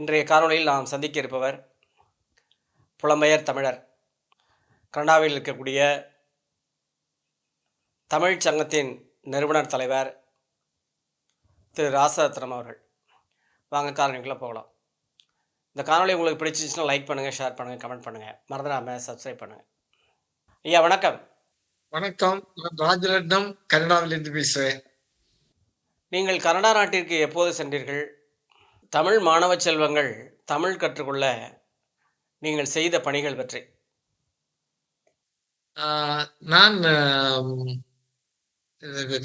இன்றைய காணொளியில் நாம் சந்திக்க இருப்பவர் புலம்பெயர் தமிழர். கனடாவில் இருக்கக்கூடிய தமிழ்ச் சங்கத்தின் நிறுவனர் தலைவர் திரு ராசரத்னம் அவர்கள். வாங்க காணொலிக்குள்ளே போகலாம். இந்த காணொளி உங்களுக்கு பிடிச்சிச்சுன்னா லைக் பண்ணுங்கள் ஷேர் பண்ணுங்கள் கமெண்ட் பண்ணுங்கள் மறந்துடாமல் சப்ஸ்கிரைப் பண்ணுங்கள் ஐயா வணக்கம். வணக்கம். நான் ராஜரட்னம் கனடாவிலிருந்து பேசுறேன். நீங்கள் கனடா நாட்டிற்கு எப்போது சென்றீர்கள்? தமிழ் மாணவ செல்வங்கள் தமிழ் கற்றுக்கொள்ள நீங்கள் செய்த பணிகள் பற்றி. நான்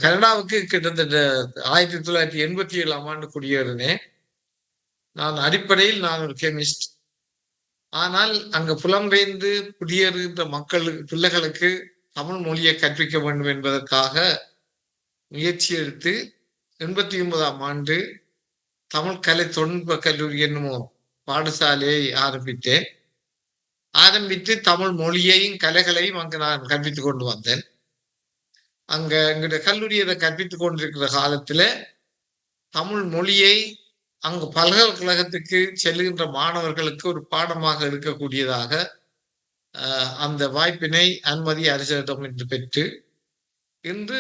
கனடாவுக்கு கிட்டத்தட்ட ஆயிரத்தி தொள்ளாயிரத்தி எண்பத்தி ஏழாம் ஆண்டு குடியேறினேன் நான் அடிப்படையில் நான் ஒரு கெமிஸ்ட். ஆனால் அங்க புலம்பெயர்ந்து குடியேறுகின்ற மக்களுக்கு பிள்ளைகளுக்கு தமிழ் மொழியை கற்பிக்க வேண்டும் என்பதற்காக முயற்சி எடுத்து எண்பத்தி ஒன்பதாம் ஆண்டு தமிழ் கலை தொழில்நுட்ப கல்லூரி என்னும் பாடசாலையை ஆரம்பித்தேன் ஆரம்பித்து தமிழ் மொழியையும் கலைகளையும் அங்கு நான் கற்பித்து கொண்டு வந்தேன். அங்க எங்களுடைய கல்லூரியை அதை கற்பித்துக் கொண்டிருக்கிற காலத்துல தமிழ் மொழியை அங்கு பல்கலைக்கழகத்துக்கு செல்லுகின்ற மாணவர்களுக்கு ஒரு பாடமாக இருக்கக்கூடியதாக அந்த வாய்ப்பினை அனுமதி அரசிடம் என்று பெற்று இன்று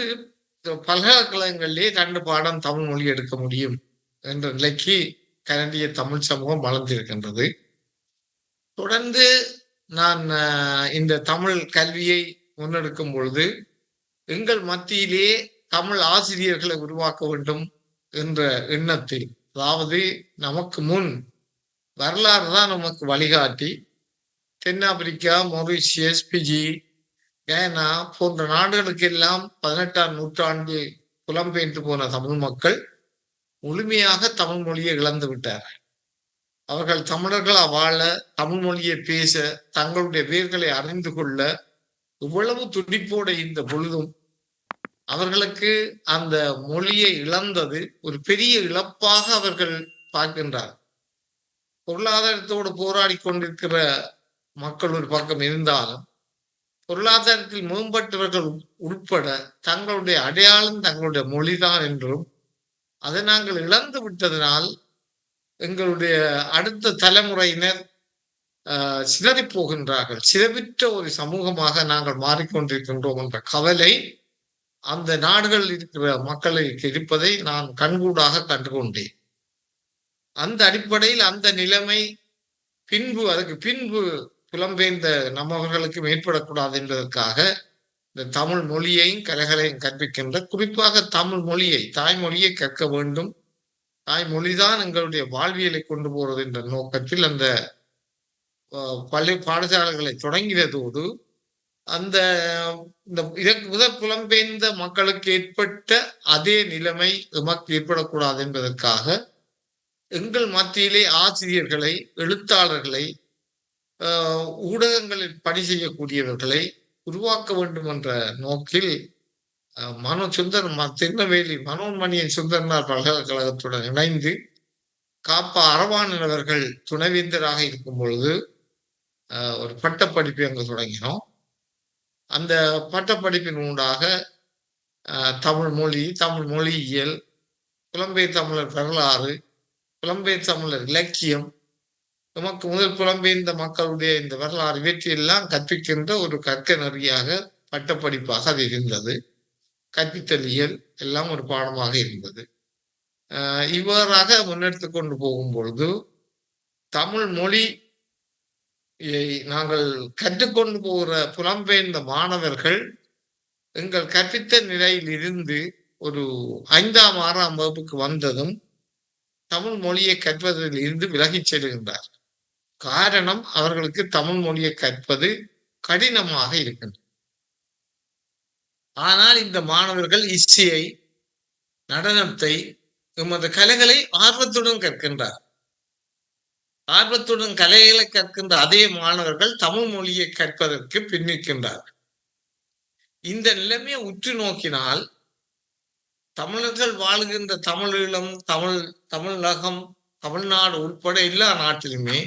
பல்கலைக்கழகங்களிலே ரெண்டு பாடம் தமிழ் மொழி எடுக்க முடியும். என்ற நிலைக்கு கனடிய தமிழ் சமூகம் வளர்ந்திருக்கின்றது. தொடர்ந்து நான் இந்த தமிழ் கல்வியை முன்னெடுக்கும் பொழுது எங்கள் மத்தியிலே தமிழ் ஆசிரியர்களை உருவாக்க வேண்டும் என்ற எண்ணத்தில் அதாவது நமக்கு முன் வரலாறு தான் நமக்கு வழிகாட்டி. தென்னாப்பிரிக்கா மொரிஷியஸ் பிஜி கயனா போன்ற நாடுகளுக்கெல்லாம் பதினெட்டாம் நூற்றாண்டு புலம்பெயர்ந்து போன தமிழ் மக்கள் முழுமையாக தமிழ் மொழியை இழந்து விட்டார். அவர்கள் தமிழர்களா வாழ தமிழ் மொழியை பேச தங்களுடைய வேர்களை அறிந்து கொள்ள இவ்வளவு துடிப்போட இந்த பொழுதும் அவர்களுக்கு அந்த மொழியை இழந்தது ஒரு பெரிய இழப்பாக அவர்கள் பார்க்கின்றார் பொருளாதாரத்தோடு போராடி கொண்டிருக்கிற மக்கள் ஒரு பக்கம் இருந்தாலும் பொருளாதாரத்தில் மேம்பட்டவர்கள் உட்பட தங்களுடைய அடையாளம் தங்களுடைய மொழிதான் என்றும் அதை நாங்கள் இழந்து விட்டதனால் எங்களுடைய அடுத்த தலைமுறையினர் சிதறி சிதறிப் போகின்றார்கள். சிதவிற்ற ஒரு சமூகமாக நாங்கள் மாறிக்கொண்டிருக்கின்றோம் என்ற கவலை அந்த நாடுகளில் இருக்கிற மக்களுக்கு இருப்பதை நான் கண்கூடாக கண்டுகொண்டேன். அந்த அடிப்படையில் அந்த நிலைமை பின்பு அதுக்கு பின்பு புலம்பெயர்ந்த நம்மவர்களுக்கும் ஏற்படக்கூடாது என்பதற்காக இந்த தமிழ் மொழியையும் கலைகளையும் கற்பிக்கின்ற குறிப்பாக தமிழ் மொழியை தாய்மொழியை கற்க வேண்டும். தாய்மொழிதான் எங்களுடைய வாழ்வியலை கொண்டு போறது என்ற நோக்கத்தில் அந்த பள்ளி பாடசாலைகளை தொடங்கியதோடு அந்த இந்த இதற்கு முதல் புலம்பெயர்ந்த மக்களுக்கு ஏற்பட்ட அதே நிலைமை எமக்கு ஏற்படக்கூடாது என்பதற்காக எங்கள் மத்தியிலே ஆசிரியர்களை எழுத்தாளர்களை ஊடகங்களில் பணி செய்யக்கூடியவர்களை உருவாக்க வேண்டும் என்ற நோக்கில் மனோ சுந்தர் ம- திருநெல்வேலி மனோன்மணியன் சுந்தரனார் பல்கலைக்கழகத்துடன் இணைந்து காப்பா அரவாணன் அவர்கள் துணைவேந்தராக இருக்கும் பொழுது ஒரு பட்டப்படிப்பு அங்கு தொடங்கினோம். அந்த பட்டப்படிப்பின் ஊடாக தமிழ் மொழி தமிழ் மொழியியல் புலம்பெயர் தமிழர் வரலாறு புலம்பெயர் தமிழர் இலக்கியம் நமக்கு முதல் புலம்பெயர்ந்த மக்களுடைய இந்த வரலாறு இவற்றையெல்லாம் கற்பிக்கின்ற ஒரு கற்க நெறியாக பட்டப்படிப்பாக அது இருந்தது. கற்பித்தலியல் எல்லாம் ஒரு பாடமாக இருந்தது. இவ்வாறாக முன்னெடுத்து கொண்டு போகும் பொழுது தமிழ் மொழி நாங்கள் கற்றுக்கொண்டு போகிற புலம்பெயர்ந்த மாணவர்கள் எங்கள் கற்பித்த நிலையில் இருந்து ஒரு ஐந்தாம் ஆறாம் வகுப்புக்கு வந்ததும் தமிழ் மொழியை கற்பதில் இருந்து விலகிச் செல்கின்றார் காரணம் அவர்களுக்கு தமிழ் மொழியை கற்பது கடினமாக இருக்கின்றது. ஆனால் இந்த மாணவர்கள் இசையை நடனத்தை எமது கலைகளை ஆர்வத்துடன் கற்கின்றார். ஆர்வத்துடன் கலைகளை கற்கின்ற அதே மாணவர்கள் தமிழ் மொழியை கற்பதற்கு பின்னிக்கின்றார். இந்த நிலைமையை உற்று நோக்கினால் தமிழர்கள் வாழுகின்ற தமிழீழம் தமிழ் தமிழகம் தமிழ்நாடு உட்பட எல்லா நாட்டிலுமே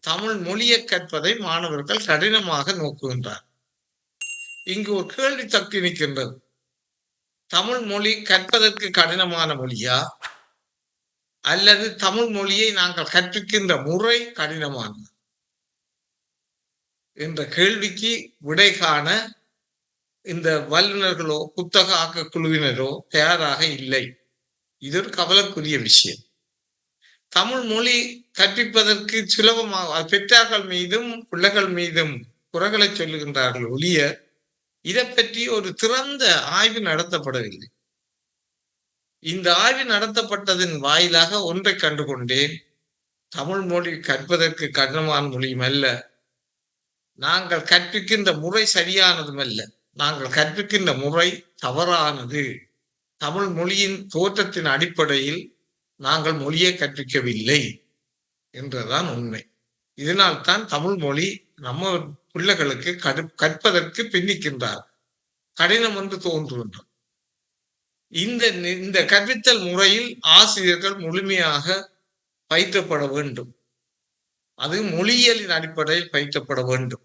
தமிழ் மொழியை கற்பதை மாணவர்கள் கடினமாக நோக்குகின்றார். இங்கு ஒரு கேள்வி தக்கி நிற்கின்றது. தமிழ் மொழி கற்பதற்கு கடினமான மொழியா? அல்லது தமிழ் மொழியை நாங்கள் கற்பிக்கின்ற முறை கடினமானது? என்ற கேள்விக்கு விடை காண இந்த வல்லுநர்களோ புத்தக ஆக்க குழுவினரோ தயாராக இல்லை. இது ஒரு கவலைக்குரிய விஷயம். தமிழ் மொழி கற்பிப்பதற்கு சுலபமாக பெற்றார்கள் மீதும் பிள்ளைகள் மீதும் குறைகளை சொல்லுகின்றார்கள் ஒழிய இதை பற்றி ஒரு திறந்த ஆய்வு நடத்தப்படவில்லை. இந்த ஆய்வு நடத்தப்பட்டதன் வாயிலாக ஒன்றை கண்டுகொண்டேன். தமிழ் மொழி கற்பதற்கு கடினமான மொழியும் அல்ல. நாங்கள் கற்பிக்கின்ற முறை சரியானதும் அல்ல. நாங்கள் கற்பிக்கின்ற முறை தவறானது. தமிழ் மொழியின் தோற்றத்தின் அடிப்படையில் நாங்கள் மொழியை கற்பிக்கவில்லை என்றுதான் உண்மை. இதனால் தான் தமிழ் மொழி நம்ம பிள்ளைகளுக்கு கடு கற்பதற்கு பின்னிக்கின்றார். கடினம் என்று தோன்றுகின்றது. இந்த இந்த கற்பித்தல் முறையில் ஆசிரியர்கள் முழுமையாக பயிற்றப்பட வேண்டும். அது மொழியியலின் அடிப்படையில் பயிற்றப்பட வேண்டும்.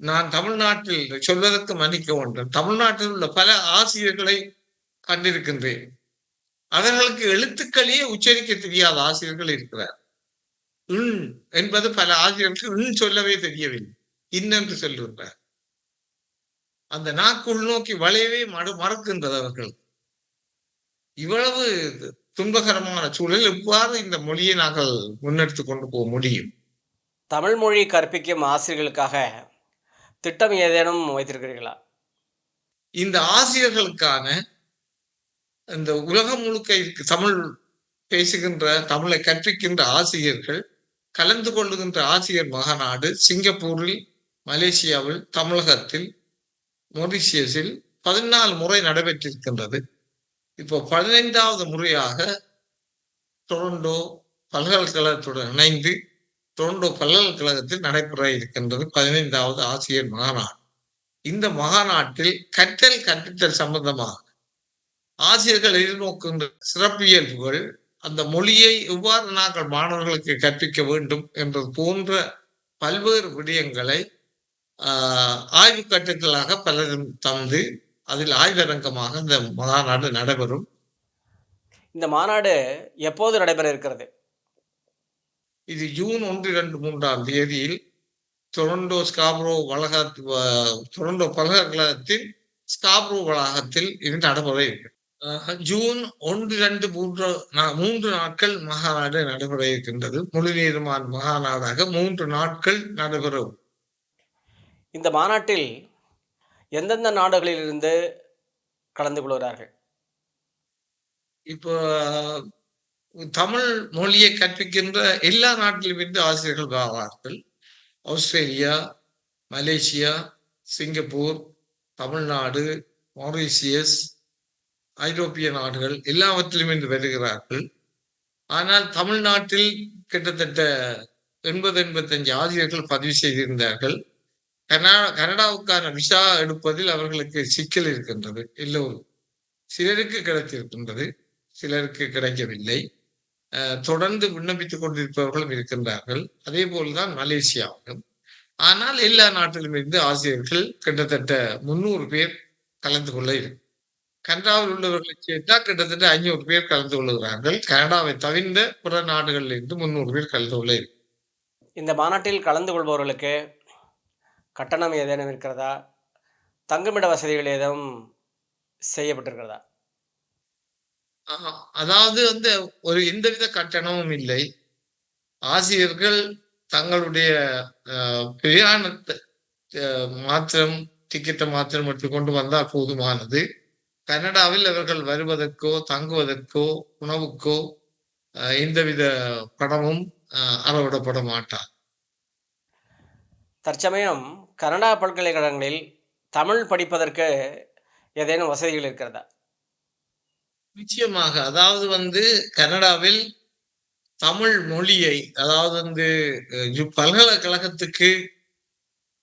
நான் தமிழ்நாட்டில் சொல்வதற்கு மன்னிக்க வேண்டும். தமிழ்நாட்டில் உள்ள பல ஆசிரியர்களை கண்டிருக்கின்றேன். அவர்களுக்கு எழுத்துக்களே உச்சரிக்க தெரியாத ஆசிரியர்கள் இருக்கிறார். இன் என்பது பல ஆசிரியர்களுக்கு இன் சொல்லவே தெரியவில்லை. இன்னென்று சொல்லுகின்றார். அந்த நாக்கு உள்நோக்கி வளையவே மறு மறக்கின்றது அவர்கள். இவ்வளவு துன்பகரமான சூழல் எவ்வாறு இந்த மொழியை நாங்கள் முன்னெடுத்து கொண்டு போக முடியும்? தமிழ் மொழி கற்பிக்கும் ஆசிரியர்களுக்காக திட்டம் ஏதேனும் வைத்திருக்கிறீர்களா? இந்த ஆசிரியர்களுக்கான இந்த உலகம் முழுக்க இருக்கு தமிழ் பேசுகின்ற தமிழை கற்பிக்கின்ற ஆசிரியர்கள் கலந்து கொள்ளுகின்ற ஆசிரியர் மகாநாடு சிங்கப்பூரில் மலேசியாவில் தமிழகத்தில் மொரிஷியஸில் பதினாலு முறை நடைபெற்றிருக்கின்றது. இப்போ பதினைந்தாவது முறையாக டொரண்டோ பல்கலைக்கழகத்துடன் இணைந்து டொரண்டோ பல்கலைக்கழகத்தில் நடைபெற இருக்கின்றது பதினைந்தாவது ஆசிரியர் மகாநாடு. இந்த மகாநாட்டில் கற்றல் கற்பித்தல் சம்பந்தமாக ஆசிரியர்கள் எதிர்நோக்குகின்ற சிறப்பியல்புகள் அந்த மொழியை எவ்வாறு நாங்கள் மாணவர்களுக்கு கற்பிக்க வேண்டும் என்பது போன்ற பல்வேறு விடயங்களை ஆய்வு கட்டுக்களாக பலரும் தந்து அதில் ஆய்வரங்கமாக இந்த மாநாடு நடைபெறும். இந்த மாநாடு எப்போது நடைபெற இருக்கிறது? இது ஜூன் ஒன்று இரண்டு மூன்றாம் தேதியில் டொரண்டோ ஸ்காப்ரோ வளாக டொரண்டோ பல்கலைக்கழகத்தின் ஸ்காப்ரோ வளாகத்தில் இது நடைபெற இருக்கு. ஜூன் ஒன்று இரண்டு மூன்று மூன்று நாட்கள் மகாநாடு நடைபெற இருக்கின்றது. முழுநீர்மான் மகாநாடாக மூன்று நாட்கள் நடைபெறும். இந்த மாநாட்டில் எந்தெந்த நாடுகளிலிருந்து கலந்து கொள்கிறார்கள்? இப்போ தமிழ் மொழியை கற்பிக்கின்ற எல்லா நாட்டிலுமிருந்து ஆசிரியர்கள் வருவார்கள். Australia Malaysia Singapore Tamil Nadu Mauritius ஐரோப்பிய நாடுகள் எல்லாவற்றிலும் இன்று வருகிறார்கள். ஆனால் தமிழ்நாட்டில் கிட்டத்தட்ட எண்பது எண்பத்தஞ்சு ஆசிரியர்கள் பதிவு செய்திருந்தார்கள். கனடா கனடாவுக்கான விசா எடுப்பதில் அவர்களுக்கு சிக்கல் இருக்கின்றது. எல்லோரும் சிலருக்கு கிடைத்திருக்கின்றது சிலருக்கு கிடைக்கவில்லை. தொடர்ந்து விண்ணப்பித்துக் கொண்டிருப்பவர்களும் இருக்கின்றார்கள். அதே போல்தான் மலேசியாவிலும். ஆனால் எல்லா நாட்டிலும் இருந்து ஆசிரியர்கள் கிட்டத்தட்ட முன்னூறு பேர் கலந்து கொள்ள இருக்கும் கனடாவில் உள்ளவர்களை சேர்த்தா கிட்டத்தட்ட ஐநூறு பேர் கலந்து கொள்ளுகிறார்கள் கனடாவை தவிர்ந்த பிற நாடுகளில் இருந்து முன்னூறு பேர் கலந்து கொள்ள இந்த மாநாட்டில் கலந்து கொள்பவர்களுக்கு கட்டணம் ஏதேனும் இருக்கிறதா? தங்குமிட வசதிகள் ஏதும் செய்யப்பட்டிருக்கிறதா? அதாவது வந்து ஒரு எந்தவித கட்டணமும் இல்லை. ஆசிரியர்கள் தங்களுடைய பிரயாணத்தை மாத்திரம் டிக்கெட்டை மாத்திரம் எடுத்துக்கொண்டு வந்தால் போதுமானது. கனடாவில் அவர்கள் வருவதற்கோ தங்குவதற்கோ உணவுக்கோ எந்தவித பணமும் அறவிடப்பட மாட்டார். தற்சமயம் கனடா பல்கலைக்கழகங்களில் தமிழ் படிப்பதற்கு ஏதேனும் வசதிகள் இருக்கிறதா? நிச்சயமாக. அதாவது வந்து கனடாவில் தமிழ் மொழியை அதாவது வந்து பல்கலைக்கழகத்துக்கு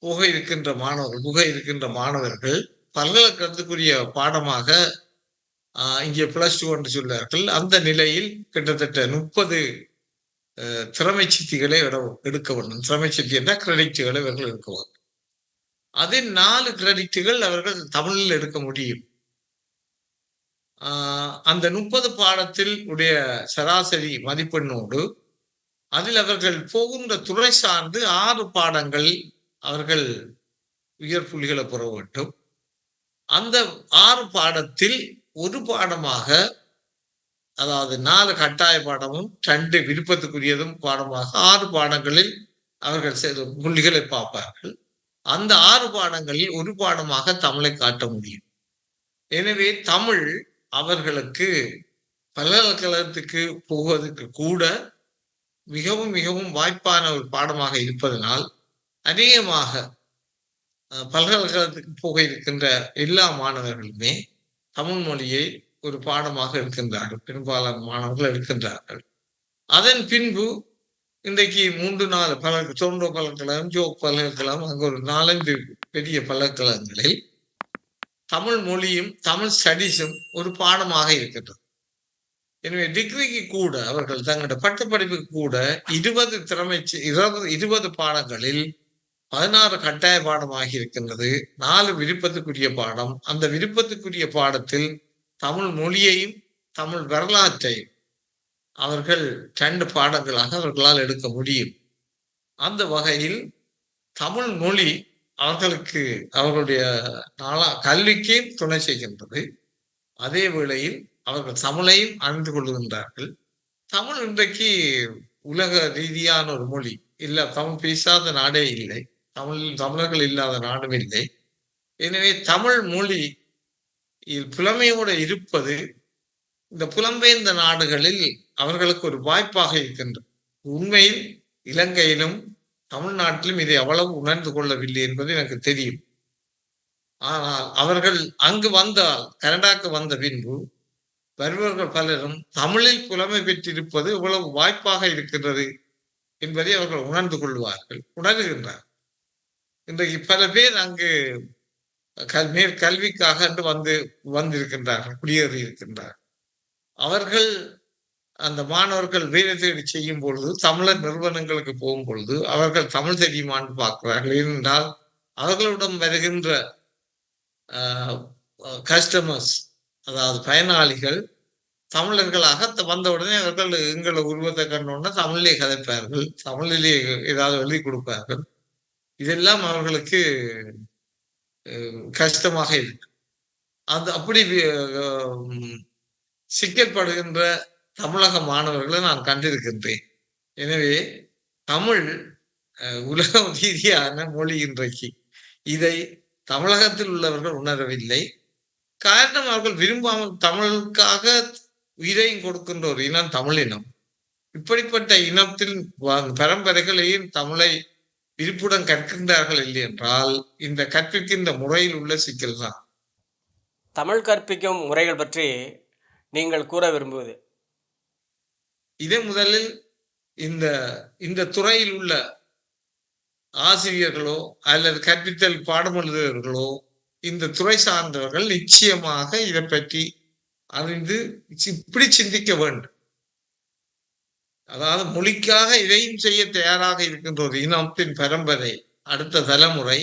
புக இருக்கின்ற மாணவர்கள் புக இருக்கின்ற மாணவர்கள் பல்கலைக்கழகத்துக்குரிய பாடமாக இங்கே பிளஸ் டூ என்று சொல்வார்கள் அந்த நிலையில் கிட்டத்தட்ட முப்பது திறமை சித்திகளை எடுக்க வேண்டும். திறமை சித்தி என்ற கிரெடிட்டுகளை இவர்கள் எடுக்குவாங்க அதில் நாலு கிரெடிட்டுகள் அவர்கள் தமிழில் எடுக்க முடியும். அந்த முப்பது பாடத்தில் உடைய சராசரி மதிப்பெண்ணோடு அதில் அவர்கள் போகின்ற துறை சார்ந்து ஆறு பாடங்கள் அவர்கள் உயர் புள்ளிகளை பெற வேண்டும். அந்த ஆறு பாடத்தில் ஒரு பாடமாக அதாவது நாலு கட்டாய பாடமும் ரெண்டு விருப்பத்துக்குரியதும் பாடமாக ஆறு பாடங்களில் அவர்கள் செய்த புள்ளிகளை பார்ப்பார்கள். அந்த ஆறு பாடங்களில் ஒரு பாடமாக தமிழை காட்ட முடியும். எனவே தமிழ் அவர்களுக்கு பல்கலைக்கழகத்துக்கு போவதற்கு கூட மிகவும் மிகவும் வாய்ப்பான ஒரு பாடமாக இருப்பதனால் அநேகமாக பல்கலைக்கழகத்துக்கு போக இருக்கின்ற எல்லா மாணவர்களுமே தமிழ் மொழியை ஒரு பாடமாக எடுக்கின்றார்கள் பெரும்பாலான மாணவர்கள் எடுக்கின்றார்கள் அதன் பின்பு இன்றைக்கு மூன்று நாலு பல தோன்றோ பல்கலைக்கழகம் ஜோக் பல்கலைக்கழகம் அங்கு ஒரு நாலஞ்சு பெரிய பல்கலைக்கழகங்களில் தமிழ் மொழியும் தமிழ் ஸ்டடீஸும் ஒரு பாடமாக இருக்கின்றது. எனவே டிகிரிக்கு கூட அவர்கள் தங்களுடைய பட்டப்படிப்புக்கு கூட இருபது திறமை இருபது இருபது பாடங்களில் பதினாறு கட்டாய பாடமாகி இருக்கின்றது. நாலு விருப்பத்துக்குரிய பாடம். அந்த விருப்பத்துக்குரிய பாடத்தில் தமிழ் மொழியையும் தமிழ் வரலாற்றையும் அவர்கள் ரெண்டு பாடங்களாக அவர்களால் எடுக்க முடியும். அந்த வகையில் தமிழ் மொழி அவர்களுக்கு அவர்களுடைய நாளா கல்விக்கே துணை செய்கின்றது. அதே வேளையில் அவர்கள் தமிழையும் அறிந்து கொள்கின்றார்கள். தமிழ் இன்றைக்கு உலக ரீதியான ஒரு மொழி. இல்ல தமிழ் பேசாத நாடே இல்லை. தமிழ் தமிழர்கள் இல்லாத நாடும் இல்லை. எனவே தமிழ் மொழி புலமையோடு இருப்பது இந்த புலம்பெயர்ந்த நாடுகளில் அவர்களுக்கு ஒரு வாய்ப்பாக இருக்கின்றது. உண்மையில் இலங்கையிலும் தமிழ்நாட்டிலும் இதை அவ்வளவு உணர்ந்து கொள்ளவில்லை என்பது எனக்கு தெரியும். ஆனால் அவர்கள் அங்கு வந்தால் கனடாக்கு வந்த பின்பு வருபவர்கள் பலரும் தமிழில் புலமை பெற்றிருப்பது இவ்வளவு வாய்ப்பாக இருக்கின்றது என்பதை அவர்கள் உணர்ந்து கொள்வார்கள் உணர்கின்றார்கள் இன்றைக்கு பல பேர் அங்கு கல் மேற் கல்விக்காக என்று வந்து வந்திருக்கின்றார்கள் குடியேறி இருக்கின்றார் அவர்கள் அந்த மாணவர்கள் வேலை தேடி செய்யும் பொழுது தமிழர் நிறுவனங்களுக்கு போகும் பொழுது அவர்கள் தமிழ் தெரியுமான்னு பார்க்கிறார்கள். ஏனென்றால் அவர்களிடம் வருகின்ற கஸ்டமர்ஸ் அதாவது பயனாளிகள் தமிழர்களாக வந்த உடனே அவர்கள் எங்களை உருவத்தை கண்டோன்னா தமிழிலே கதைப்பார்கள். தமிழிலே ஏதாவது எழுதி கொடுப்பார்கள். இதெல்லாம் அவர்களுக்கு கஷ்டமாக இருக்கு. அது அப்படி சிக்கப்படுகின்ற தமிழக மாணவர்களை நான் கண்டிருக்கின்றேன். எனவே தமிழ் உலக ரீதியான மொழி இன்றைக்கு இதை தமிழகத்தில் உள்ளவர்கள் உணரவில்லை. காரணம் அவர்கள் விரும்பாமல் தமிழுக்காக உயிரையும் கொடுக்கின்ற ஒரு இனம் தமிழினம். இப்படிப்பட்ட இனத்தில் பரம்பரைகளையும் தமிழை விருப்புடன் கற்கின்றார்கள் இல்லை என்றால் இந்த கற்பிக்கின்ற முறையில் உள்ள சிக்கல் தான். தமிழ் கற்பிக்கும் முறைகள் பற்றி நீங்கள் கூற விரும்புவது? இதே முதலில் இந்த இந்த துறையில் உள்ள ஆசிரியர்களோ அல்லது கற்பித்தல் பாடம் இந்த துறை சார்ந்தவர்கள் நிச்சயமாக இதை பற்றி அறிந்து இப்படி சிந்திக்க வேண்டும். அதாவது மொழிக்காக இதையும் செய்ய தயாராக இருக்கின்ற ஒரு இனத்தின் பரம்பரை. அடுத்த தலைமுறை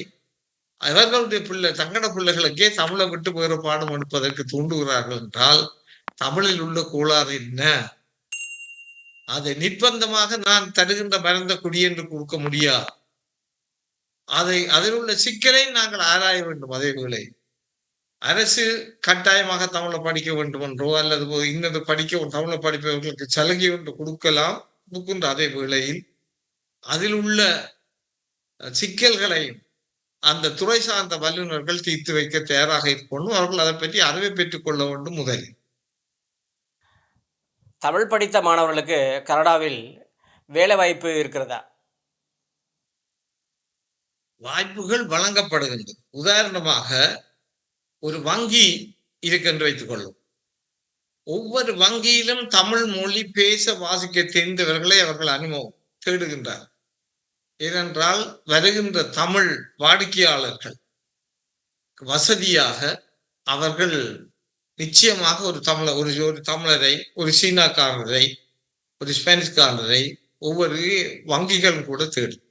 அவர்களுடைய பிள்ளை தங்கட பிள்ளைகளுக்கே தமிழை விட்டு வேறு பாடம் எடுப்பதற்கு தூண்டுகிறார்கள் என்றால் தமிழில் உள்ள கோளாறு என்ன? அதை நிர்பந்தமாக நான் தருகின்ற மறந்த குடி என்று கொடுக்க முடியாது அதை அதில் உள்ள சிக்கலை நாங்கள் ஆராய வேண்டும் அதே வேளை. அரசு கட்டாயமாக தமிழை படிக்க வேண்டும் என்றோ அல்லது இன்னது படிக்க தமிழை படிப்பவர்களுக்கு சலுகை ஒன்று கொடுக்கலாம். கொடுக்கின்ற அதே வேளையில் அதில் உள்ள சிக்கல்களையும் அந்த துறை சார்ந்த வல்லுநர்கள் தீர்த்து வைக்க தயாராக இருக்கணும். அவர்கள் அதை பற்றி அறிவை பெற்றுக் கொள்ள வேண்டும் முதலில். தமிழ் படித்த மாணவர்களுக்கு கனடாவில் வேலை வாய்ப்பு இருக்கிறதா? வாய்ப்புகள் வழங்கப்படுகின்றது உதாரணமாக ஒரு வங்கி இருக்கென்று வைத்துக் கொள்ளும். ஒவ்வொரு வங்கியிலும் தமிழ் மொழி பேச வாசிக்க தெரிந்தவர்களை அவர்கள் அனுபவம் தேடுகின்றார். ஏனென்றால் வருகின்ற தமிழ் வாடிக்கையாளர்கள் வசதியாக அவர்கள் நிச்சயமாக ஒரு தமிழ ஒரு ஒரு தமிழரை ஒரு சீனாக்காரரை ஒரு ஸ்பானிஷ்காரரை ஒவ்வொரு வங்கிகளும் கூட தேடும்.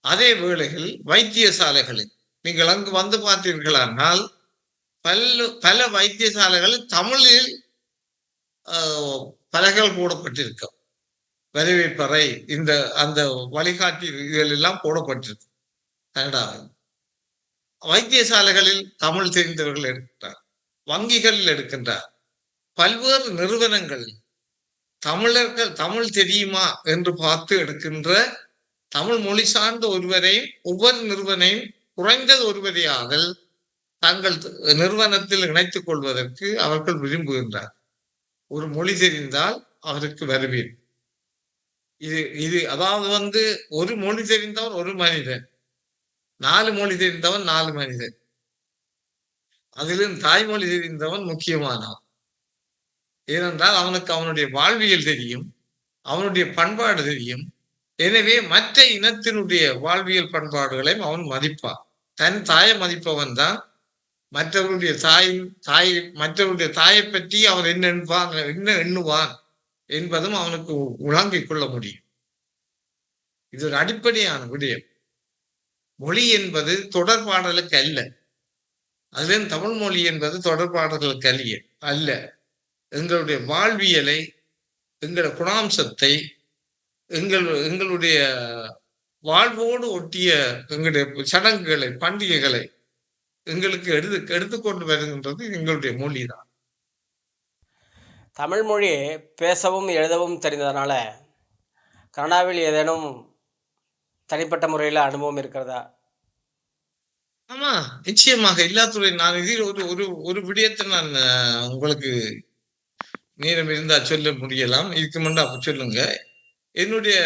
அதே வேளையில் வைத்தியசாலைகளில் நீங்கள் அங்கு வந்து பார்த்தீர்களானால் பல்ல பல வைத்தியசாலைகளில் தமிழில் ஆஹ், பலகைகள் போடப்பட்டிருக்கும் வரவேற்பறை இந்த அந்த வழிகாட்டி எல்லாம் போடப்பட்டிருக்கு. கனடாவில் வைத்தியசாலைகளில் தமிழ் தெரிந்தவர்கள் எடுக்கின்றார். வங்கிகளில் எடுக்கின்றார். பல்வேறு நிறுவனங்களில் தமிழர்கள் தமிழ் தெரியுமா என்று பார்த்து எடுக்கின்ற தமிழ் மொழி சார்ந்த ஒருவரையும் ஒவ்வொரு நிறுவனையும் குறைந்தது ஒருவரையாதல் தங்கள் நிறுவனத்தில் இணைத்துக் கொள்வதற்கு அவர்கள் விரும்புகின்றார். ஒரு மொழி தெரிந்தால் அவருக்கு வருவீர். இது இது அதாவது வந்து ஒரு மொழி தெரிந்தவன் ஒரு மனிதன். நாலு மொழி தெரிந்தவன் நாலு மனிதன். அதிலும் தாய்மொழி தெரிந்தவன் முக்கியமானவன். ஏனென்றால் அவனுக்கு அவனுடைய வாழ்வியல் தெரியும் அவனுடைய பண்பாடு தெரியும். எனவே மற்ற இனத்தினுடைய வாழ்வியல் பண்பாடுகளையும் அவன் மதிப்பான். தன் தாயை மதிப்பவன் தான் மற்றவருடைய தாயின் தாய் மற்றவருடைய தாயை பற்றி அவர் என்ன எண்பான் என்ன எண்ணுவான் என்பதும் அவனுக்கு உழங்கிக் கொள்ள முடியும். இது ஒரு அடிப்படையான விடயம். மொழி என்பது தொடர்பாடலுக்கு அல்ல. அதுலேயும் தமிழ் மொழி என்பது தொடர்பாடல்களுக்கு அல்ல அல்ல. எங்களுடைய வாழ்வியலை எங்களோட குணாம்சத்தை எங்கள் எங்களுடைய வாழ்வோடு ஒட்டிய எங்களுடைய சடங்குகளை பண்டிகைகளை எங்களுக்கு எடுத்து எடுத்துக்கொண்டு வருகின்றது எங்களுடைய மொழி தான் தமிழ் மொழி பேசவும் எழுதவும் தெரிந்ததனால கனடாவில் ஏதேனும் தனிப்பட்ட முறையில் அனுபவம் இருக்கிறதா? ஆமா நிச்சயமாக. எல்லாத்துறை நான் இதில் ஒரு ஒரு ஒரு விடயத்தை நான் உங்களுக்கு நேரம் இருந்தா சொல்ல முடியலாம். இதுக்கு முன்னே சொல்லுங்க. என்னுடைய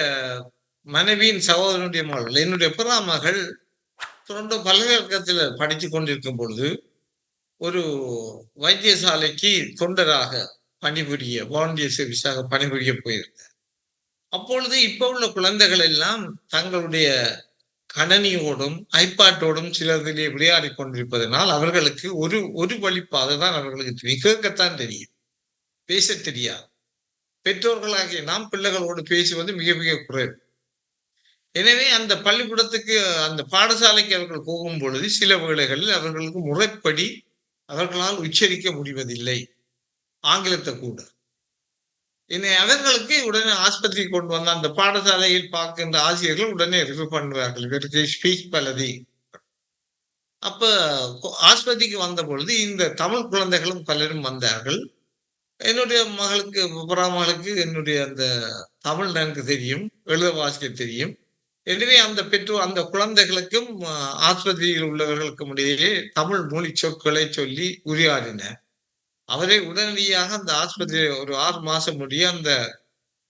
மனைவியின் சகோதரனுடைய மகள் என்னுடைய பிறா மகள் தொடர்ந்து பல்கலைக்கழகத்தில் படித்து கொண்டிருக்கும் பொழுது ஒரு வைத்தியசாலைக்கு தொண்டராக பணிபுரிய வாலண்டியர் சர்வீஸாக பணிபுரிய போயிருந்தார். அப்பொழுது இப்போ உள்ள குழந்தைகள் எல்லாம் தங்களுடைய கணனியோடும் ஐபாட்டோடும் சிலதிலே விளையாடி கொண்டிருப்பதனால் அவர்களுக்கு ஒரு ஒரு வழிப்பாதை தான் அவர்களுக்கு தெரியும். கேட்கத்தான் தெரியும். பேச தெரியாது. பெற்றோர்களாகிய நாம் பிள்ளைகளோடு பேசுவது மிக மிக குறைவு. எனவே அந்த பள்ளிக்கூடத்துக்கு அந்த பாடசாலைக்கு அவர்கள் போகும் பொழுது சில வேளைகளில் அவர்களுக்கு முறைப்படி அவர்களால் உச்சரிக்க முடிவதில்லை. ஆங்கிலத்தை கூட. என்னை அவர்களுக்கு உடனே ஆஸ்பத்திரி கொண்டு வந்த அந்த பாடசாலையில் பார்க்கின்ற ஆசிரியர்கள் உடனே ரிஃபர் பண்ணுவார்கள். இவருக்கு ஸ்பீக் பலதி அப்ப ஆஸ்பத்திரிக்கு வந்த பொழுது இந்த தமிழ் குழந்தைகளும் பலரும் வந்தார்கள். என்னுடைய மகளுக்கு புறா மகளுக்கு என்னுடைய அந்த தமிழ் நன்கு தெரியும் எழுத வாசிக்க தெரியும். எனவே அந்த பெற்றோர் அந்த குழந்தைகளுக்கும் ஆஸ்பத்திரியில் உள்ளவர்களுக்கும் இடையே தமிழ் மொழி சொற்களை சொல்லி உரையாடினர். அவரை உடனடியாக அந்த ஆஸ்பத்திரி ஒரு ஆறு மாசம் முடிய அந்த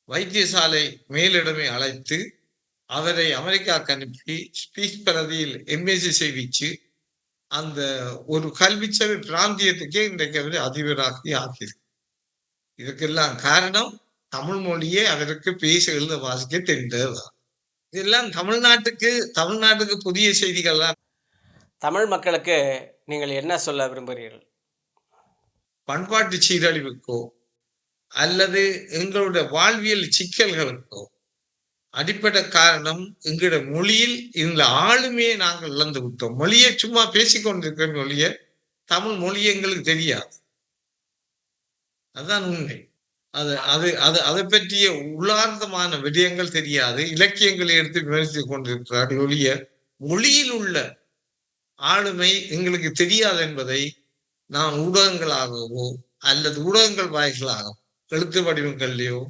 வைத்தியசாலை மேலிடமே அழைத்து அவரை அமெரிக்காவுக்கு அனுப்பி ஸ்பீச் பிரதியில் எம்எஸ்சி செய்விச்சு அந்த ஒரு கல்விச்சேவை பிராந்தியத்துக்கே இன்றைக்கு அவர் அதிபராகி ஆக்கியிருக்கு இதுக்கெல்லாம் காரணம் தமிழ் மொழியே அவருக்கு பேச எழுத வாசிக்க தெரிந்ததுதான் இதெல்லாம் தமிழ்நாட்டுக்கு தமிழ்நாட்டுக்கு புதிய செய்திகள்லாம். தமிழ் மக்களுக்கு நீங்கள் என்ன சொல்ல விரும்புகிறீர்கள்? பண்பாட்டு சீரழிவுக்கோ அல்லது எங்களுடைய வாழ்வியல் சிக்கல்களுக்கோ அடிப்படை காரணம் எங்களுடைய மொழியில் இந்த ஆளுமையை நாங்கள் இழந்து விட்டோம். மொழியை சும்மா பேசிக்கொண்டிருக்கிற மொழிய தமிழ் மொழி எங்களுக்கு தெரியாது. அதுதான் உண்மை. அது அது அது அதை பற்றிய உள்ளார்ந்தமான விடயங்கள் தெரியாது. இலக்கியங்களை எடுத்து விமர்சித்துக் கொண்டிருக்கிறார்கள் ஒழிய மொழியில் உள்ள ஆளுமை எங்களுக்கு தெரியாது என்பதை நான் ஊடகங்களாகவோ அல்லது ஊடகங்கள் வாயிலாகவோ எழுத்து வடிவங்கள்லையோ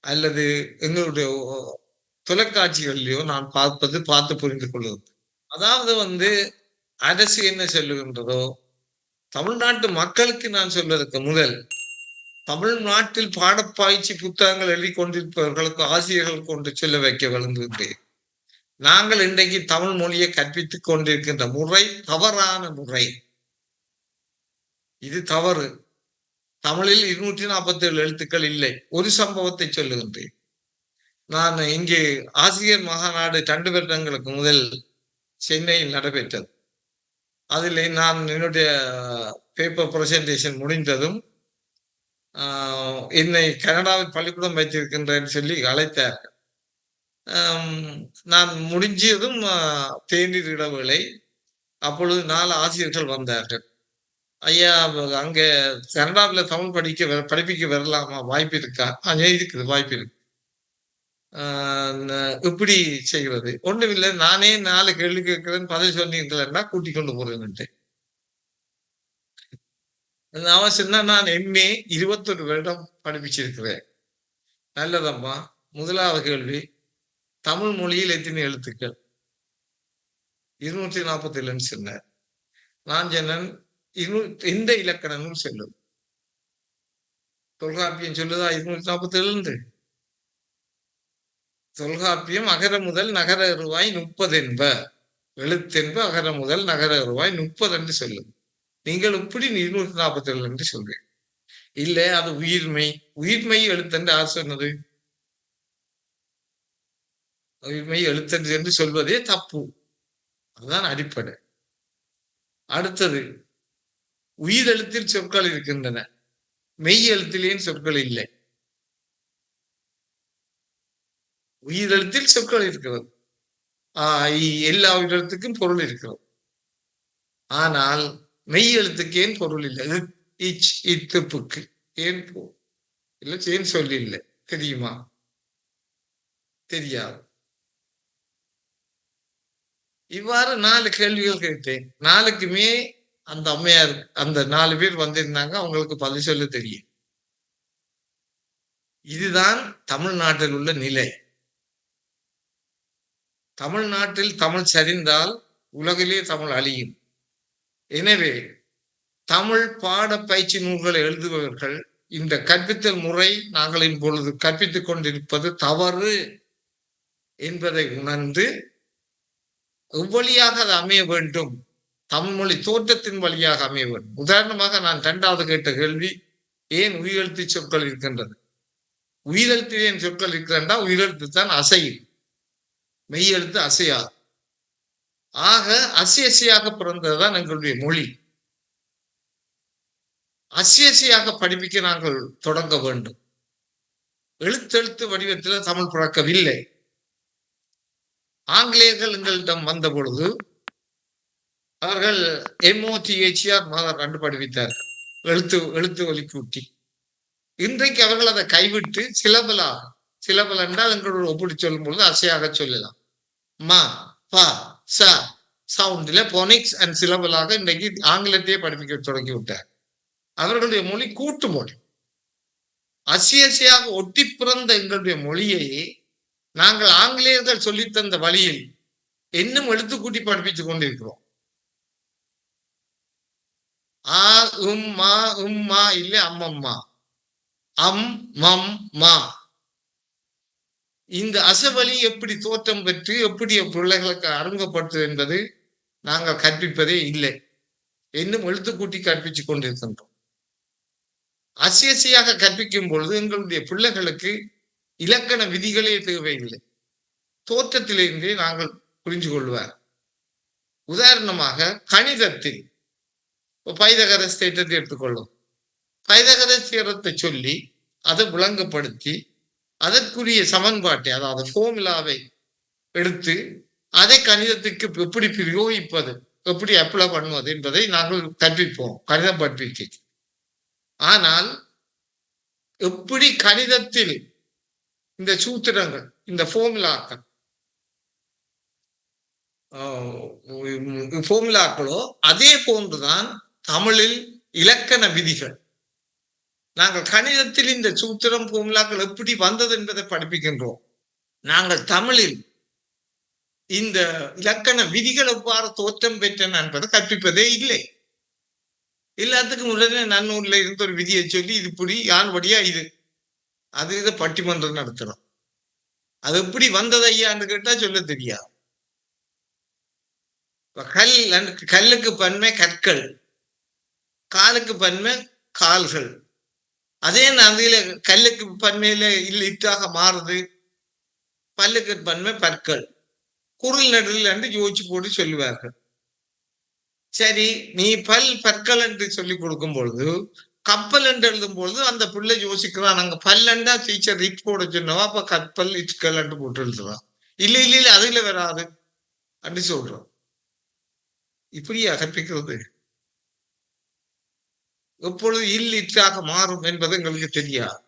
அல்லது எங்களுடைய தொலைக்காட்சிகள்லையோ நான் பார்ப்பது பார்த்து புரிந்து கொள்வது. அதாவது வந்து அரசு என்ன சொல்லுகின்றதோ தமிழ்நாட்டு மக்களுக்கு நான் சொல்வதற்கு முதல் தமிழ்நாட்டில் பாடப்பாய்ச்சி புத்தகங்கள் எழுதி கொண்டிருப்பவர்களுக்கு ஆசிரியர்கள் கொண்டு சொல்ல வைக்க விரும்புகின்றேன் நாங்கள் இன்றைக்கு தமிழ் மொழியை கற்பித்துக் கொண்டிருக்கின்ற முறை தவறான முறை. இது தவறு. தமிழில் இருநூற்றி நாற்பத்தி ஏழு எழுத்துக்கள் இல்லை. ஒரு சம்பவத்தை சொல்லுகின்றேன். நான் இங்கே ஆசிரியர் மகாநாடு ரெண்டு வருடங்களுக்கு முதல் சென்னையில் நடைபெற்றது. அதில் நான் என்னுடைய பேப்பர் பிரசன்டேஷன் முடிந்ததும் என்னை கனடாவில் பள்ளிக்கூடம் வைத்திருக்கின்றேன்னு சொல்லி அழைத்தார்கள். நான் முடிஞ்சதும் தேநீர் இடவேளை அப்பொழுது நாலு ஆசிரியர்கள் வந்தார்கள். ஐயா அங்கே கனடாவில் தமிழ் படிக்க வர படிப்பிக்க வரலாமா? வாய்ப்பு இருக்கா? அங்கே இருக்குது வாய்ப்பு இருக்கு. இப்படி செய்வது. இப்படி செய்கிறது நானே நாலு கேள்வி கேட்கிறேன் பதில் சொன்னீங்களா கூட்டிக் கொண்டு போறேன்ட்டு நான் சொன்ன நான் எம்ஏ இருபத்தொரு வருடம் படிப்பிச்சிருக்கிறேன். நல்லதம்மா. முதலாவது கேள்வி தமிழ் மொழியில் எத்தனை எழுத்துக்கள்? இருநூற்றி நாற்பத்தி ஏழுன்னு சொன்னார். நான் சொன்னேன் இருநூ எந்த இலக்கணமும் செல்லும். தொல்காப்பியம் சொல்லுதா இருநூற்றி நாற்பத்தி ஏழு தொல்காப்பியம் அகர முதல் நகர ரூபாய் முப்பது என்ப. எழுத்தென்ப அகர முதல் நகர ரூபாய் முப்பது என்று சொல்லும். நீங்கள் இப்படி இருநூற்றி நாற்பத்தி ஏழு என்று சொல்றீங்க இல்ல அது உயிர்மை. உயிர்மை எழுத்தன்று யார் சொன்னது? உயிர்மை எழுத்தன்று என்று சொல்வதே தப்பு. அதுதான் அடிப்படை. அடுத்தது உயிரெழுத்தில் சொற்கள் இருக்கின்றன. மெய் எழுத்திலேயும் சொற்கள் இல்லை? உயிரெழுத்தில் சொற்கள் இருக்கிறது. ஆஹ் எல்லா உயிரெழுத்துக்கும் பொருள் இருக்கிறது. ஆனால் மெய் எழுத்துக்கு ஏன் பொருள் இல்லை? இச் இத்துப்புக்கு ஏன் பொ- ஏன் சொல்லி இல்லை? தெரியுமா? தெரியாது. இவ்வாறு நாலு கேள்விகள் கேட்டேன். நாளுக்குமே அந்த அம்மையார் அந்த நாலு பேர் வந்திருந்தாங்க. அவங்களுக்கு பதில் சொல்ல தெரியும். இதுதான் தமிழ்நாட்டில் உள்ள நிலை. தமிழ்நாட்டில் தமிழ் சரிந்தால் உலகிலே தமிழ் அழியும். எனவே தமிழ் பாட பயிற்சி நூல்களை எழுதுபவர்கள் இந்த கற்பித்தல் முறை நாங்கள் இப்பொழுது கற்பித்துக் கொண்டிருப்பது தவறு என்பதை உணர்ந்து எவ்வழியாக அது அமைய வேண்டும்? தமிழ் மொழி தோற்றத்தின் வழியாக அமைய வேண்டும். உதாரணமாக நான் இரண்டாவது கேட்ட கேள்வி ஏன் உயிரெழுத்து சொற்கள் இருக்கின்றது? உயிரெழுத்து ஏன் சொற்கள் இருக்கிறண்டா உயிரெழுத்து தான் அசையும். மெய்யெழுத்து அசையாது. ஆக அசியசியாக பிறந்ததுதான் எங்களுடைய மொழி. அசியசியாக படிப்பிக்க நாங்கள் தொடங்க வேண்டும். எழுத்தெழுத்து வடிவத்தில் தமிழ் பிறக்கவில்லை. ஆங்கிலேயர்கள் எங்களிடம் வந்த பொழுது அவர்கள் எம்ஓடிஹெச்ஆர் மாதர் கண்டுபிடித்தார் எழுத்து எழுத்து ஒலிக்கூட்டி கூட்டி இன்றைக்கு அவர்கள் அதை கைவிட்டு சிலபலா சிலபல் என்றால் எங்களோட ஒப்பிட்டு சொல்லும் பொழுது அசையாக சொல்லலாம். மா பா ச சவுண்ட்ல போனிக்ஸ் அண்ட் சிலபலாக இன்றைக்கு ஆங்கிலத்தையே படிப்பிக்க தொடங்கி விட்டார் அவர்களுடைய மொழி கூட்டு மொழி. அசியசியாக ஒட்டி பிறந்த எங்களுடைய மொழியை நாங்கள் ஆங்கிலேயர்கள் சொல்லித்தந்த வழியில் இன்னும் எழுத்துக்கூட்டி படிப்பிச்சு கொண்டிருக்கிறோம். ஆ உம் மா உம் மா இல்லை அம்மம்மா அம் மம் மா. இந்த அசவழி எப்படி தோற்றம் பெற்று எப்படி பிள்ளைகளுக்கு அறிமுகப்படுத்துவது என்பது நாங்கள் கற்பிப்பதே இல்லை. இன்னும் எழுத்துக்கூட்டி கற்பித்துக் கொண்டிருக்கின்றோம். அசியசியாக கற்பிக்கும் பொழுது எங்களுடைய பிள்ளைகளுக்கு இலக்கண விதிகளே தேவையில்லை. தோற்றத்திலிருந்தே நாங்கள் புரிஞ்சு கொள்வார். உதாரணமாக கணிதத்தில் பைதகரஸ் தேட்டத்தை எடுத்துக்கொள்ளும் பைதகரஸ் தேரத்தை சொல்லி அதை விளங்கப்படுத்தி அதற்குரிய சமன்பாட்டை அதாவது ஃபோர்முலாவை எடுத்து அதை கணிதத்துக்கு எப்படி பிரயோகிப்பது எப்படி அப்ளை பண்ணுவது என்பதை நாங்கள் கற்பிப்போம் கணிதம் கற்பிக்க ஆனால் எப்படி கணிதத்தில் இந்த சூத்திரங்கள் இந்த ஃபோர்முலாக்கள் ஃபோர்முலாக்களோ அதே போன்றுதான் தமிழில் இலக்கண விதிகள். நாங்கள் கணிதத்தில் இந்த சூத்திரம் பூமிலாக்கள் எப்படி வந்தது என்பதை படிப்பிக்கின்றோம். நாங்கள் தமிழில் இந்த இலக்கண விதிகள் எவ்வாறு தோற்றம் பெற்றன என்பதை கற்பிப்பதே இல்லை. எல்லாத்துக்கும் உடனே நன்னூரில் இருந்த ஒரு விதியை சொல்லி இது இப்படி யான் வழியா இது? அது இதை பட்டிமன்றம் நடத்துறோம். அது எப்படி வந்தது ஐயான்னு கேட்டா சொல்ல தெரியாது. கல் கல்லுக்கு பன்மை கற்கள் காலுக்கு பன்மை கால்கள். அதே நதியில கல்லுக்கு பன்மையில இட்டாக மாறுது. பல்லுக்கு பன்மை பற்கள். குரல் நடுவில் என்று யோசிச்சு போட்டு சொல்லுவார்கள். சரி நீ பல் பற்கள் என்று சொல்லி கொடுக்கும் பொழுது கப்பல் என்று எழுதும் பொழுது அந்த பிள்ளை யோசிக்கிறான். அங்க பல்லண்டா டீச்சர் இட் போட சொன்னவா? அப்ப கப்பல் இட்கள் என்று போட்டு எழுதுறான். இல்ல இல்ல இல்ல அதுல வராது. அப்படி சொல்றோம் இப்படியா கற்பிக்கிறது எப்பொழுது இல்லிட்டாக மாறும் என்பது எங்களுக்கு தெரியாது.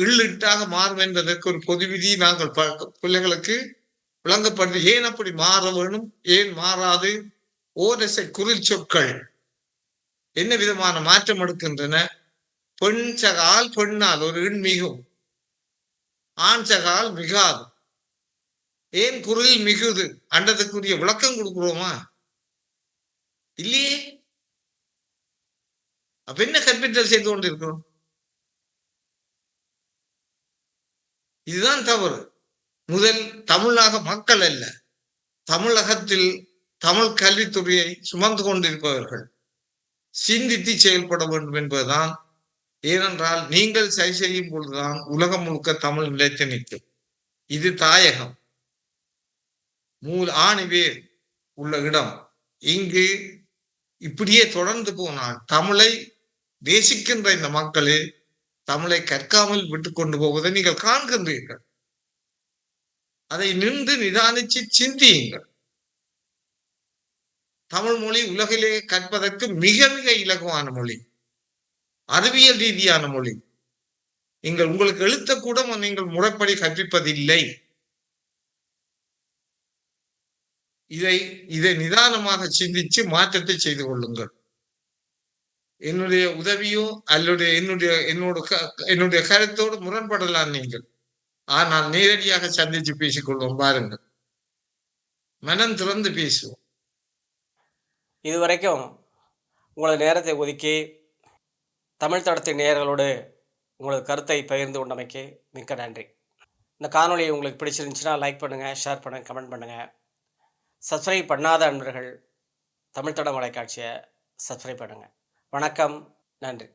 இல்லிட்டாக மாறும் என்பதற்கு ஒரு பொது விதி நாங்கள் பிள்ளைகளுக்கு விளங்கப்படுது. ஏன் அப்படி மாற வேணும்? ஏன் மாறாது? ஓரசை குறிச்சொற்கள் என்ன விதமான மாற்றம் எடுக்கின்றன? பெண் சகால் பெண்ணால் ஒரு எண் மிகும். ஆண் சகால் மிகாது. ஏன் குரல் மிகுது? அண்டத்துக்குரிய விளக்கம் கொடுக்குறோமா? இல்லையே. அப்ப என்ன கற்பித்தல் செய்து கொண்டிருக்கிறோம்? இதுதான் தவறு. முதல் தமிழாக மக்கள் அல்ல. தமிழகத்தில் தமிழ் கல்வித்துறையை சுமந்து கொண்டிருப்பவர்கள் சிந்தித்து செயல்பட வேண்டும் என்பதுதான். ஏனென்றால் நீங்கள் சரி செய்யும் பொழுதுதான் உலகம் முழுக்க தமிழ் நிலைத்து நிற்கும். இது தாயகம். மூல் ஆணிவேர் உள்ள இடம். இங்கு இப்படியே தொடர்ந்து போனால் தமிழை தேசிக்கின்ற இந்த மக்களே தமிழை கற்காமல் விட்டு கொண்டு போவதை நீங்கள் காண்கின்றீர்கள். அதை நின்று நிதானிச்சு சிந்தியுங்கள். தமிழ் மொழி உலகிலே கற்பதற்கு மிக மிக இலகுவான மொழி. அறிவியல் ரீதியான மொழி. நீங்கள் உங்களுக்கு எழுத்த கூட நீங்கள் முறைப்படி கற்பிப்பதில்லை. இதை இதை நிதானமாக சிந்திச்சு மாற்றத்தை செய்து கொள்ளுங்கள். என்னுடைய உதவியோ அல்லது என்னுடைய என்னோட க- என்னுடைய கருத்தோடு முரண்படலாம் நீங்கள். ஆனால் நேரடியாக சந்திச்சு பேசிக்கொள்வோம் பாருங்கள். மனம் திறந்து பேசுவோம். இதுவரைக்கும் உங்களது நேரத்தை ஒதுக்கி தமிழ் தடத்தின் நேயர்களோடு உங்களது கருத்தை பகிர்ந்து கொண்டமைக்கு மிக்க நன்றி. இந்த காணொலியை உங்களுக்கு பிடிச்சிருந்துச்சுன்னா லைக் பண்ணுங்கள் ஷேர் பண்ணுங்கள் கமெண்ட் பண்ணுங்கள் சப்ஸ்கிரைப் பண்ணாத அன்பர்கள் தமிழ் தடம் தொலைக்காட்சியை சப்ஸ்கிரைப் பண்ணுங்கள் வணக்கம். நன்றி.